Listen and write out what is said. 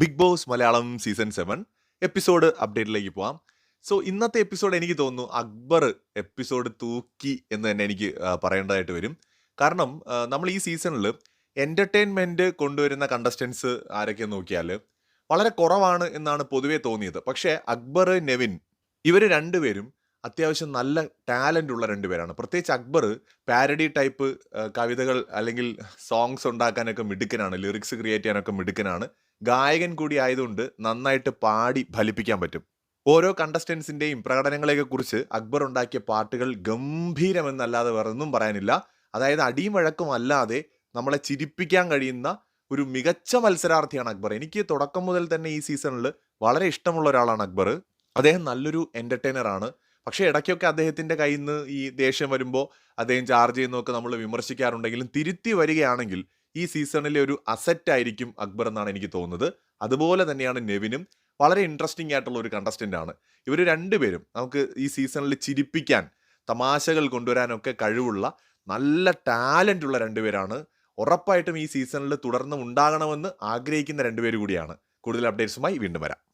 Bigg Boss Malayalam season seven episode അപ്ഡേറ്റിലേക്ക് പോവാം. So ഇന്നത്തെ episode എനിക്ക് തോന്നുന്നു അക്ബർ എപ്പിസോഡ് തൂക്കി എന്ന് തന്നെ എനിക്ക് പറയേണ്ടതായിട്ട് വരും. കാരണം നമ്മൾ ഈ സീസണിൽ എന്റർടൈൻമെന്റ് കൊണ്ടുവരുന്ന കണ്ടസ്റ്റൻസ് ആരൊക്കെ നോക്കിയാൽ വളരെ കുറവാണ് എന്നാണ് പൊതുവേ തോന്നിയത്. പക്ഷേ അക്ബർ നെവിൻ ഇവർ രണ്ടുപേരും അത്യാവശ്യം നല്ല ടാലന്റ് ഉള്ള രണ്ടുപേരാണ്. പ്രത്യേകിച്ച് അക്ബർ പാരഡി ടൈപ്പ് കവിതകൾ അല്ലെങ്കിൽ സോങ്സ് ഉണ്ടാക്കാനൊക്കെ മിടുക്കനാണ് ലിറിക്സ് ക്രിയേറ്റ് ചെയ്യാനൊക്കെ മിടുക്കനാണ്. ഗായകൻ കൂടി ആയതുകൊണ്ട് നന്നായിട്ട് പാടി ഫലിപ്പിക്കാൻ പറ്റും. ഓരോ കണ്ടസ്റ്റൻസിന്റെയും പ്രകടനങ്ങളെയൊക്കെ കുറിച്ച് അക്ബർ ഉണ്ടാക്കിയ പാട്ടുകൾ ഗംഭീരമെന്നല്ലാതെ വേറൊന്നും പറയാനില്ല. അതായത് അടിയും വഴക്കും അല്ലാതെ നമ്മളെ ചിരിപ്പിക്കാൻ കഴിയുന്ന ഒരു മികച്ച മത്സരാർത്ഥിയാണ് അക്ബർ. എനിക്ക് തുടക്കം മുതൽ തന്നെ ഈ സീസണിൽ വളരെ ഇഷ്ടമുള്ള ഒരാളാണ് അക്ബർ. അദ്ദേഹം നല്ലൊരു എന്റർടൈനറാണ് പക്ഷേ ഇടയ്ക്കൊക്കെ അദ്ദേഹത്തിന്റെ കയ്യിൽ നിന്ന് ഈ ദേഷ്യം വരുമ്പോൾ അദ്ദേഹം ചാർജ് ചെയ്യുന്നതൊക്കെ നമ്മൾ വിമർശിക്കാറുണ്ടെങ്കിലും തിരുത്തി വരികയാണെങ്കിൽ ഈ സീസണിലെ ഒരു അസറ്റ് ആയിരിക്കും അക്ബർ എന്നാണ് എനിക്ക് തോന്നുന്നത്. അതുപോലെ തന്നെയാണ് നെവിനും വളരെ ഇൻട്രസ്റ്റിംഗ് ആയിട്ടുള്ള ഒരു കണ്ടസ്റ്റന്റ് ആണ്. ഇവർ രണ്ടുപേരും നമുക്ക് ഈ സീസണിൽ ചിരിപ്പിക്കാൻ തമാശകൾ കൊണ്ടുവരാനൊക്കെ കഴിവുള്ള നല്ല ടാലന്റ് ഉള്ള രണ്ടുപേരാണ്. ഉറപ്പായിട്ടും ഈ സീസണിൽ തുടർന്ന് ഉണ്ടാകണമെന്ന് ആഗ്രഹിക്കുന്ന രണ്ടുപേര് കൂടിയാണ്. കൂടുതൽ അപ്ഡേറ്റ്സുമായി വീണ്ടും വരാം.